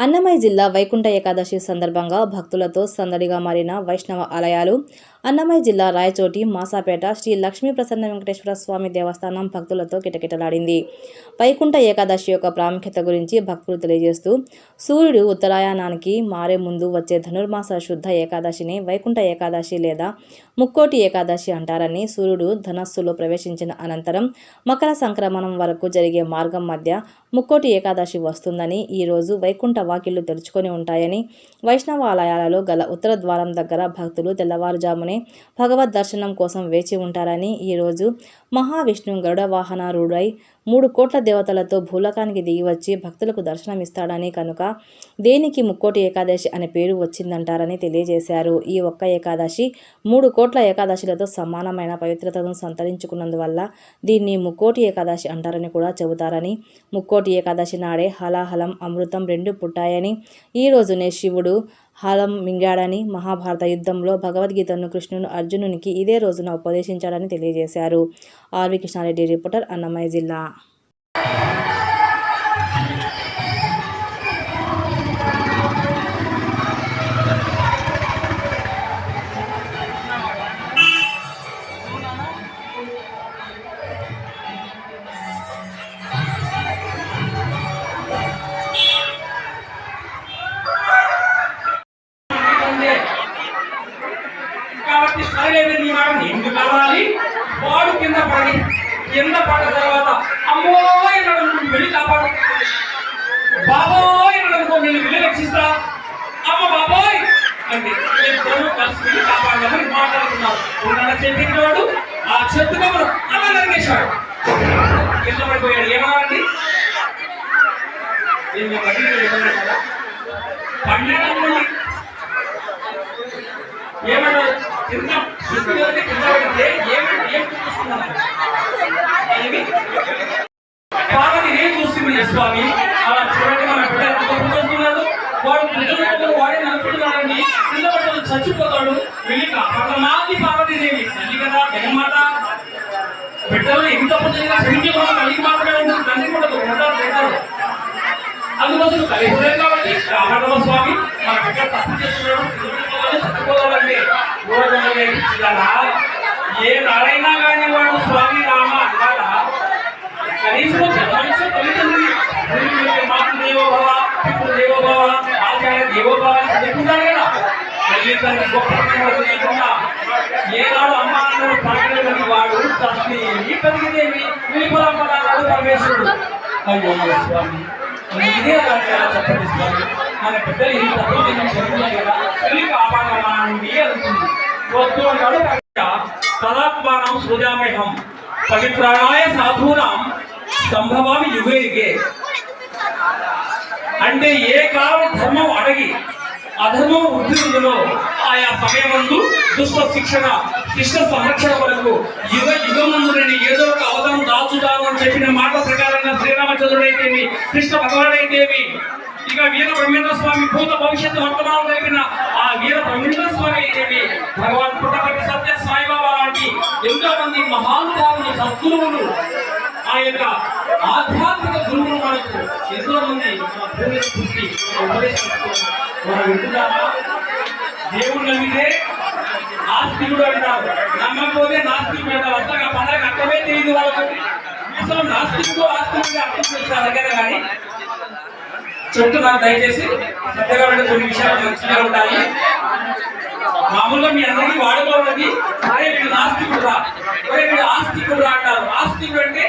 అన్నమయ్య జిల్లా వైకుంఠ ఏకాదశి సందర్భంగా భక్తులతో సందడిగా మారిన వైష్ణవ ఆలయాలు. అన్నమయ్య జిల్లా రాయచోటి మాసాపేట శ్రీ లక్ష్మీ ప్రసన్న వెంకటేశ్వర స్వామి దేవస్థానం భక్తులతో కిటకిటలాడింది. వైకుంఠ ఏకాదశి యొక్క ప్రాముఖ్యత గురించి భక్తులు తెలియజేస్తూ సూర్యుడు ఉత్తరాయణానికి మారే ముందు వచ్చే ధనుర్మాస శుద్ధ ఏకాదశిని వైకుంఠ ఏకాదశి లేదా ముక్కోటి ఏకాదశి అంటారని సూర్యుడు ధనస్సులో ప్రవేశించిన అనంతరం మకర సంక్రమణం వరకు జరిగే మార్గం మధ్య ముక్కోటి ఏకాదశి వస్తుందని ఈరోజు వైకుంఠ వాకిళ్ళు తెరుచుకొని ఉంటాయని వైష్ణవ ఆలయాలలో గల ఉత్తర ద్వారం దగ్గర భక్తులు తెల్లవారుజామునే భగవద్ దర్శనం కోసం వేచి ఉంటారని ఈ రోజు మహావిష్ణు గరుడ వాహనారూఢై మూడు కోట్ల దేవతలతో భూలోకానికి దిగి వచ్చి భక్తులకు దర్శనమిస్తాడని కనుక దేనికి ముక్కోటి ఏకాదశి అనే పేరు వచ్చిందంటారని తెలియజేశారు. ఈ ఒక్క ఏకాదశి మూడు కోట్ల ఏకాదశిలతో సమానమైన పవిత్రతను సంతరించుకున్నందువల్ల దీన్ని ముక్కోటి ఏకాదశి అంటారని కూడా చెబుతారని. ముక్కోటి ఏకాదశి నాడే హలాహలం అమృతం రెండు పుట్టాయని ఈ రోజునే శివుడు హలం మింగాడని మహాభారత యుద్ధంలో భగవద్గీతను కృష్ణుడు అర్జునునికి ఇదే రోజున ఉపదేశించాడని తెలియజేశారు. ఆర్వి కృష్ణారెడ్డి రిపోర్టర్ అన్నమయ్య జిల్లా. కాబట్టి నీ మాట. ఎందుకు కావాలి వాడు కింద పడి కింద పడ్డ తర్వాత అమ్మోయ్ నన్ను నువ్వు వెళ్ళి కాపాడు. బాబోయ్ నన్ను నేను వెళ్ళి రక్షిస్తా. అమ్మ బాబోయ్ అంటే ఇద్దరు కలిసి వెళ్ళి కాపాడదామని మాట్లాడుతున్నారు ఉన్న వాడు ఆ చెట్టు కమ్మరు అలా నరిగేశాడు కింద పడిపోయాడు. ఏమన్నారండి నేను పట్టిన పన్నెండు మంది ఏమన్నారు కింద శిశువు ఎవరికి కింద పడితే ఏమి ఏం చూస్తున్నారు ఏమి పార్వతి ఏం చూస్తుంది ఈ స్వామి అలా చూడండి మన బిడ్డ తప్పు చేస్తున్నాడు వాడు బిడ్డలు వాడే నలుపుతున్నాడండి కింద పడ్డలు చచ్చిపోతాడు. వెళ్ళి కాపాడమాది పార్వతీదేవి. తల్లి కదా జగన్మాత. బిడ్డలు ఎంత తప్పు చేసినా క్షమించే మనం తల్లికి మాత్రమే ఉంటుంది తండ్రి కూడా ఉంటారు ఉంటారు. అందుకోసం కలిపలేదు కాబట్టి రామరామ స్వామి మన బిడ్డ తప్పు చేస్తున్నాడు తిరుగుకోవాలి, చచ్చిపోవాలండి ఏ నాడైనా కానీ వాడు స్వామి రామ అన్నారా కనీసం జన్మించే తల్లిదండ్రులు గురువులకి మాతృ దేవోభవ పితృ దేవోభవ ఆచార్య దేవోభవ అని చదువుకుంటారు కదా తల్లిదండ్రులు గొప్పతనం తెలియకుండా ఏనాడు అమ్మ అన్నడు పలకలేదని వాడు చచ్చి ఈ కలిగిదేమి విలుపరంపరాడు పరమేశ్వరుడు అయ్యో స్వామి మరి ఇదే అలాంటి అలా చెప్పండి స్వామి మన పెద్దలు ఈ తప్పులు చేయడం జరుగుతుంది కదా వెళ్ళి కాపాడమని అనుకుంది వద్దు అన్నాడు తదాత్మానం సృజామేహం పవిత్రాణాయ సాధూనాం సంభవామి యుగే యుగే అధర్మం వృద్ధిలో ఆయా సమయమందు దుష్ట శిక్షణ శిష్ట సంరక్షణ వరకు యుగ యుగమందులని ఏదో ఒక అవతారం దాచుతాను అని చెప్పిన మాట ప్రకారంగా శ్రీరామచంద్రుడైతేమి కృష్ణ భగవాడైతేమి ఇక వీర బ్రహ్మేంద్ర స్వామి భూత భవిష్యత్తు వర్తమానం కలిగిన ఆ వీర బ్రహ్మేంద్ర స్వామి అయితేమి భగవాన్ పుట్టపర్తి సత్య సాయిబాబా లాంటి ఎంతో మంది మహానుభావులు సద్గురువులు ఆ యొక్క ఆధ్యాత్మిక గురువులు మనకు ఎంతో మంది మన భూమి పుట్టి ఉపదేశిస్తున్నారు మనం వింటున్నామా? దేవుడు నమ్మితే నాస్తికుడు అంటారు. నమ్మకపోతే నాస్తికుడు అంటారు. అసలు ఆ అర్థమే తెలియదు వాళ్ళకి. అసలు నాస్తికుడు ఆస్తికుడు అర్థం చేస్తారు దగ్గర కానీ చెప్తున్నాను దయచేసి. శ్రద్ధగా ఉండే కొన్ని విషయాలు మంచిగా ఉంటాయి. మామూలుగా మీ అందరికీ వాడుకలో ఉన్నది అరే వీడు నాస్తికుడు రా అరే వీడు ఆస్తికుడు రా అంటారు. ఆస్తికుడు అంటే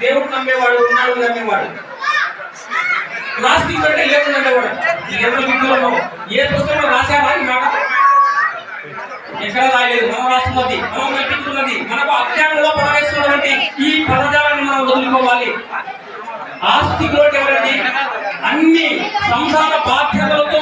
దేవుడు నమ్మేవాడు ఉన్నాడు నమ్మేవాడు. నాస్తికుడు అంటే లేకుండా నమ్మేవాడు. ఎవరు విద్యలో ఏ పుస్తకంలో రాశారా ఈ మాట? ఎక్కడ రాయలేదు. మనం రాస్తున్నది మనం కల్పించుకున్నది మనకు అజ్ఞానంలో పడవేస్తున్నటువంటి ఈ పదజాలను మనం వదులుకోవాలి. ఆస్తికుడు అంటే ఎవరండి? అన్ని సంసార బాధ్యతలతో